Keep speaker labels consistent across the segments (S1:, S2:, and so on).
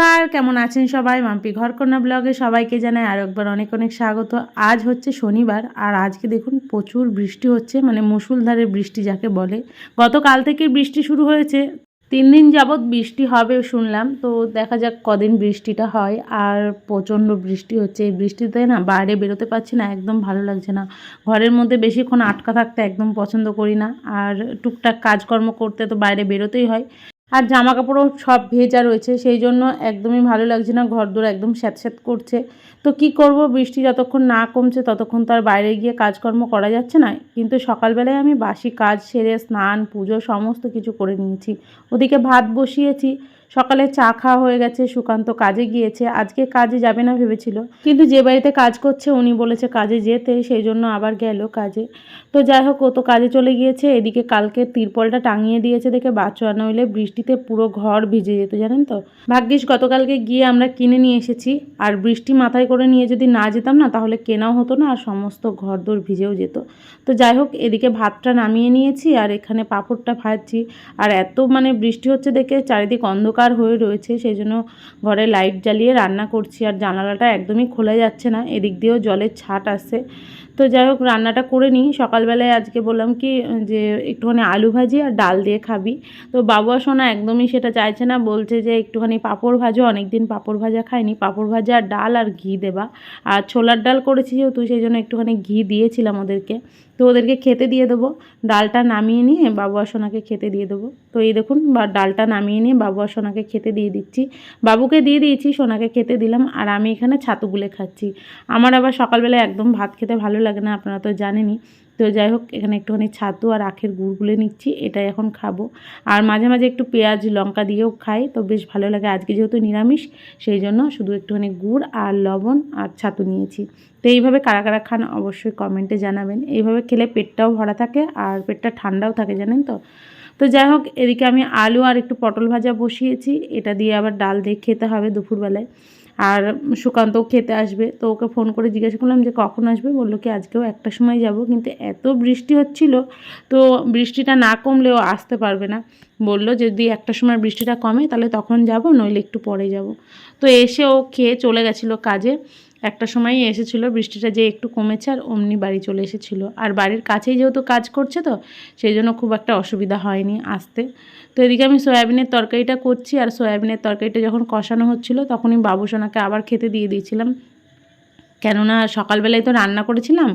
S1: নমস্কার, কেমন আছেন সবাই? মাম্পি ঘরকন্যা ব্লগে সবাইকে জানাই আর একবার অনেক অনেক স্বাগত। আজ হচ্ছে শনিবার, আর আজকে দেখুন প্রচুর বৃষ্টি হচ্ছে মানে মুসুলধারে বৃষ্টি যাকে বলে। গতকাল থেকে বৃষ্টি শুরু হয়েছে, তিন দিন যাবৎ বৃষ্টি হবে শুনলাম, তো দেখা যাক কদিন বৃষ্টিটা হয়, আর প্রচণ্ড বৃষ্টি হচ্ছে। এই বৃষ্টিতে না বাইরে বেরোতে পারছি না, একদম ভালো লাগছে না। ঘরের মধ্যে বেশিক্ষণ আটকা থাকতে একদম পছন্দ করি না, আর টুকটাক কাজকর্ম করতে তো বাইরে বেরোতেই হয়। আর জামা কাপড়ও সব ভেজা রয়েছে, সেই জন্য একদমই ভালো লাগছে না। ঘর দোর একদম স্যাঁতস্যাঁত করছে। তো কি করব? বৃষ্টি যতক্ষণ না কমছে ততক্ষণ তো আর বাইরে গিয়ে কাজকর্ম করা যাচ্ছে না। কিন্তু সকালবেলায় আমি বাসি কাজ সেরে স্নান, পুজো সমস্ত কিছু করে নিয়েছি। ওদিকে ভাত বসিয়েছি। সকালে চা খাওয়া হয়ে গেছে, সুকান্ত কাজে গিয়েছে। আজকে কাজে যাবে না ভেবেছিল। কিন্তু যে বাড়িতে কাজ করছে, উনি বলেছে কাজে যেতে, সেই জন্য আবার গেল কাজে। তো যাই হোক, ও তো কাজে চলে গিয়েছে। এদিকে কালকে তিরপলটা টাঙিয়ে দিয়েছে দেখে বাচ্চা নইলে বৃষ্টিতে পুরো ঘর ভিজে যেত, জানেন তো? ভাগ্যিস গতকালকে গিয়ে আমরা কিনে নিয়ে এসেছি। আর বৃষ্টি মাথায় করে নিয়ে যদি না যেতাম না, তাহলে কেনাও হতো না, আর সমস্ত ঘর দোর ভিজেও যেত। তো যাই হোক, এদিকে ভাতটা নামিয়ে নিয়েছি, আর এখানে পাঁপড়টা ভাজছি। আর এত মানে বৃষ্টি হচ্ছে দেখে, চারিদিক অন্ধকার হয়ে রয়েছে সেই জন্য ঘরে লাইট জ্বালিয়ে রান্না করছি আর জানালাটা একদমই খোলা যাচ্ছে না। এদিক দিয়েও জলের ছাট আসছে তো যাই হোক, রান্নাটা করে নিই। সকালবেলায় আজকে বললাম কি, যে একটুখানি আলু ভাজি আর ডাল দিয়ে খাবি। তো বাবুয়া সোনা একদমই সেটা চাইছে না, বলছে যে একটুখানি পাঁপড় ভাজো। অনেক দিন পাঁপড় ভাজা খাইনি। পাঁপড় ভাজা আর ডাল আর ঘি দেবা। আর ছোলার ডাল করেছি যেহেতু, সেই জন্য একটুখানি ঘি দিয়েছিলাম ওদেরকে। তো ওদেরকে খেতে দিয়ে দেবো। ডালটা নামিয়ে নিয়ে বাবু আর সোনাকে খেতে দিয়ে দেবো। তো এই দেখুন, বা ডালটা নামিয়ে নিয়ে বাবু আর সোনাকে খেতে দিয়ে দিচ্ছি। বাবুকে দিয়ে দিয়েছি, সোনাকে খেতে দিলাম। আর আমি এখানে ছাতু গুলে খাচ্ছি। আমার আবার সকালবেলায় একদম ভাত খেতে ভালো লাগে না, আপনারা তো জানেনই। তো যাই হোক, এখানে একটুখানি ছাতু আর আখের গুড় গুলে নিচ্ছি, এটাই এখন খাব। আর মাঝে মাঝে একটু পেঁয়াজ, লঙ্কা দিয়েও খাই, তো বেশ ভালো লাগে। আজকে যেহেতু নিরামিষ, সেই জন্য শুধু একটুখানি গুড় আর লবণ আর ছাতু নিয়েছি। তো এইভাবে কারা কারা খান অবশ্যই কমেন্টে জানাবেন। এইভাবে খেলে পেটটাও ভরা থাকে আর পেটটা ঠান্ডাও থাকে, জানেন তো? তো যাই হোক, এদিকে আমি আলু আর একটু পটল ভাজা বসিয়েছি। এটা দিয়ে আবার ডাল দিয়ে খেতে হবে দুপুরবেলায়। আর সুকান্ত খেতে আসবে। তো ওকে ফোন করে জিজ্ঞাসা করলাম যে, কখন আসবে? বলল কি, আজকেও একটা সময় যাব। কিন্তু এত বৃষ্টি হচ্ছিল, তো বৃষ্টিটা না কমলেও আসতে পারবে না। বলল, যদি একটা সময় বৃষ্টিটা কমে, তাহলে তখন যাব, নইলে একটু পরে যাব। তো এসে ও খেয়ে চলে গেছিল কাজে। একটা সময়ই এসেছিল, বৃষ্টিটা যে একটু কমেছে আর অমনি বাড়ি চলে এসেছিল। আর বাড়ির কাছেই যেহেতু কাজ করছে তো, সেই জন্য খুব একটা অসুবিধা হয়নি আসতে। তো এদিকে আমি সয়াবিনের তরকারিটা করছি আর সয়াবিনের তরকারিটা যখন কষানো হচ্ছিল, তখনই বাবুসোনাকে আবার খেতে দিয়ে দিয়েছিলাম। কেননা সকালবেলায় তো রান্না করেছিলাম,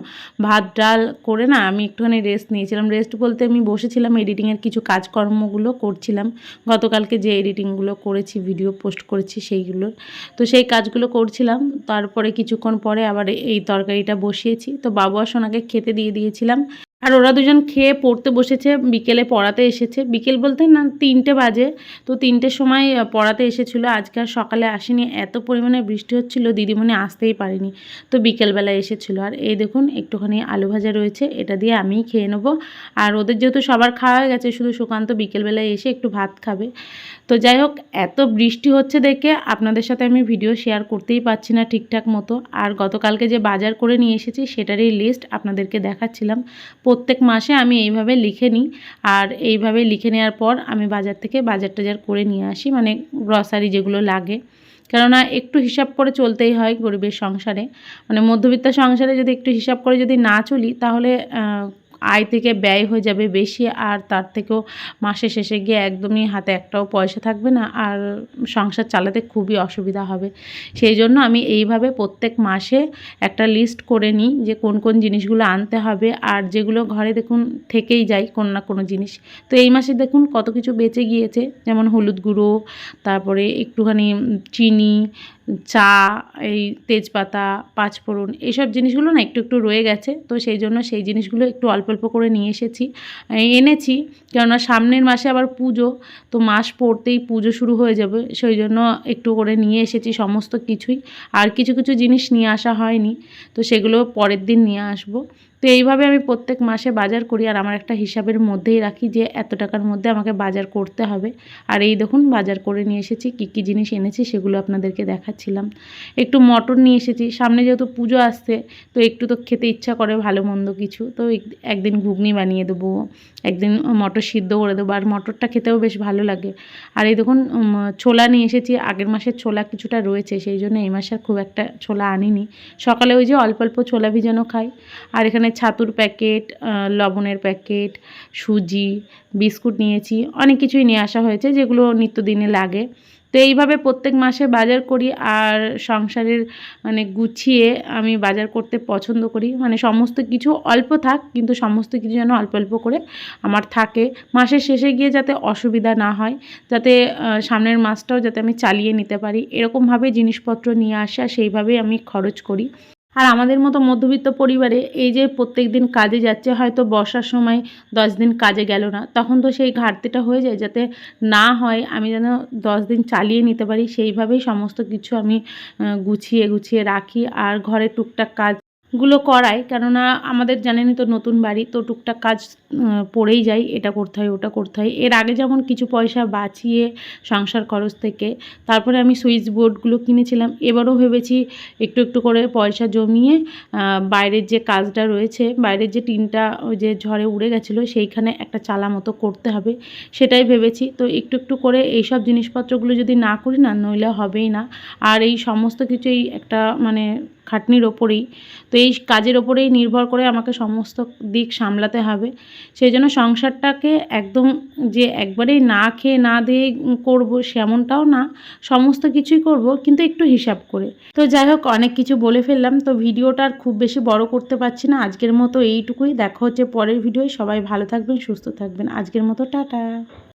S1: ভাত, ডাল করে না আমি একটুখানি রেস্ট নিয়েছিলাম। রেস্ট বলতে আমি বসেছিলাম এডিটিংয়ের কিছু কাজকর্মগুলো করছিলাম। গতকালকে যে এডিটিংগুলো করেছি ভিডিও পোস্ট করেছি সেইগুলোর। তো সেই কাজগুলো করছিলাম, তারপরে কিছুক্ষণ পরে আবার এই তরকারিটা বসিয়েছি। তো বাবু আর সোনাকে খেতে দিয়ে দিয়েছিলাম। আর ওরা দুজন খেয়ে পড়তে বসেছে, বিকেলে পড়াতে এসেছে। বিকেল বলতে না, তিনটে বাজে। তো তিনটের সময় পড়াতে এসেছিল। আজকে আর সকালে আসেনি। এত পরিমাণে বৃষ্টি হচ্ছিল, দিদিমণি আসতেই পারেনি। তো বিকেলবেলায় এসেছিল। আর এই দেখুন, একটুখানি আলু ভাজা রয়েছে। এটা দিয়ে আমিই খেয়ে নেব। আর ওদের যেহেতু সবার খাওয়া হয়ে গেছে, শুধু সুকান্ত বিকেলবেলায় এসে একটু ভাত খাবে। তো যাই হোক, এত বৃষ্টি হচ্ছে দেখে আপনাদের সাথে আমি ভিডিও শেয়ার করতেই পারছি না ঠিকঠাক মতো। আর গতকালকে যে বাজার করে নিয়ে এসেছি, সেটারই লিস্ট আপনাদেরকে দেখাচ্ছিলাম। প্রত্যেক মাসে আমি এইভাবে লিখে নিই। আর এইভাবে লিখে নেওয়ার পর আমি বাজার থেকে বাজার টাজার করে নিয়ে আসি মানে গ্রসারি যেগুলো লাগে। কেননা একটু হিসাব করে চলতেই হয় গরিবের সংসারে। মানে মধ্যবিত্ত সংসারে যদি একটু হিসাব করে যদি না চলি, তাহলে আয় থেকে ব্যয় হয়ে যাবে বেশি আর তার থেকেও মাসে শেষে গিয়ে একদমই হাতে একটাও পয়সা থাকবে না আর সংসার চালাতে খুবই অসুবিধা হবে। সেই জন্য আমি এইভাবে প্রত্যেক মাসে একটা লিস্ট করে নিই যে কোন কোন জিনিসগুলো আনতে হবে আর যেগুলো ঘরে দেখুন থেকেই যায় কোনো না কোনো জিনিস। তো এই মাসে দেখুন কত কিছু বেঁচে গিয়েছে, যেমন হলুদ গুঁড়ো, তারপরে একটুখানি চিনি চা, এই তেজপাতা, পাঁচফোড়ন এইসব জিনিসগুলো না একটু একটু রয়ে গেছে। তো সেই জন্য সেই জিনিসগুলো একটু অল্প অল্প করে নিয়ে এসেছি। এনেছি, কেননা সামনের মাসে আবার পুজো, তো মাস পড়তেই পুজো শুরু হয়ে যাবে। সেই জন্য একটু করে নিয়ে এসেছি সমস্ত কিছুই। আর কিছু কিছু জিনিস নিয়ে আসা হয়নি, তো সেগুলো পরের দিন নিয়ে আসব। তো এইভাবে আমি প্রত্যেক মাসে বাজার করি আর আমার একটা হিসাবের মধ্যেই রাখি যে এত টাকার মধ্যে আমাকে বাজার করতে হবে। আর এই দেখুন, বাজার করে নিয়ে এসেছি, কী কী জিনিস এনেছি সেগুলো আপনাদেরকে দেখাচ্ছিলাম। একটু মটর নিয়ে এসেছি, সামনে যেহেতু পুজো আসছে, তো একটু তো খেতে ইচ্ছা করে ভালো মন্দ কিছু। তো একদিন ঘুগনি বানিয়ে দেবো, একদিন মটর সিদ্ধ করে দেবো, আর মটরটা খেতেও বেশ ভালো লাগে। আর এই দেখুন ছোলা নিয়ে এসেছি, আগের মাসের ছোলা কিছুটা রয়েছে, সেই জন্য এই মাসে আর খুব একটা ছোলা আনিনি। সকালে ওই যে অল্প অল্প ছোলা ভিজানো খাই। আর এখানে ছাতুর প্যাকেট লবণের প্যাকেট, সুজি, বিস্কুট নিয়েছি, অনেক কিছুই নিয়ে আসা হয়েছে যেগুলো নিত্যদিনে লাগে। তো এইভাবে প্রত্যেক মাসে বাজার করি আর সংসারের মানে গুছিয়ে আমি বাজার করতে পছন্দ করি। মানে সমস্ত কিছু অল্প থাক, কিন্তু সমস্ত কিছু যেন অল্প অল্প করে আমার থাকে। মাসের শেষে গিয়ে যাতে অসুবিধা না হয়, যাতে সামনের মাসটাও যাতে আমি চালিয়ে নিতে পারি। এরকমভাবে জিনিসপত্র নিয়ে আসা, সেইভাবেই আমি খরচ করি। আর আমাদের মতো মধ্যবিত্ত পরিবারে এই যে প্রত্যেক দিন কাজে যাচ্ছে, হয়তো বর্ষার সময় দশ দিন কাজে গেল না, তখন তো সেই ঘাটতিটা হয়ে যায় যাতে না হয়, আমি যেন দশ দিন চালিয়ে নিতে পারি। সেইভাবেই সমস্ত কিছু আমি গুছিয়ে গুছিয়ে রাখি। আর ঘরে টুকটাক কাজগুলো করাই কেননা আমাদের জানেনই তো নতুন বাড়ি, তো টুকটাক কাজ পড়েই যায় এটা করতে হয়, ওটা করতে হয়। এর আগে যেমন কিছু পয়সা বাঁচিয়ে সংসার খরচ থেকে, তারপরে আমি সুইচ বোর্ডগুলো কিনেছিলাম। এবারও ভেবেছি একটু একটু করে পয়সা জমিয়ে বাইরের যে কাজটা রয়েছে, বাইরের যে টিনটা ওই যে ঝড়ে উড়ে গেছিল, সেইখানে একটা চালা মতো করতে হবে, সেটাই ভেবেছি। তো একটু একটু করে এইসব জিনিসপত্রগুলো যদি না করি না, নইলে হবেই না। আর এই সমস্ত কিছুই একটা মানে খাটনির ওপরেই। তো এই কাজের ওপরেই নির্ভর করে আমাকে সমস্ত দিক সামলাতে হবে। সেই জন্য সংসারটাকে একদম যে একবারেই না খেয়ে না দিয়ে করব সেমনটাও না, সমস্ত কিছুই করব কিন্তু একটু হিসাব করে। তো যাই হোক, অনেক কিছু বলে ফেললাম। তো ভিডিওটা আর খুব বেশি বড় করতে পারছি না। আজকের মতো এইটুকুই। দেখা হচ্ছে পরের ভিডিওয়। সবাই ভালো থাকবেন, সুস্থ থাকবেন। আজকের মতো টাটা।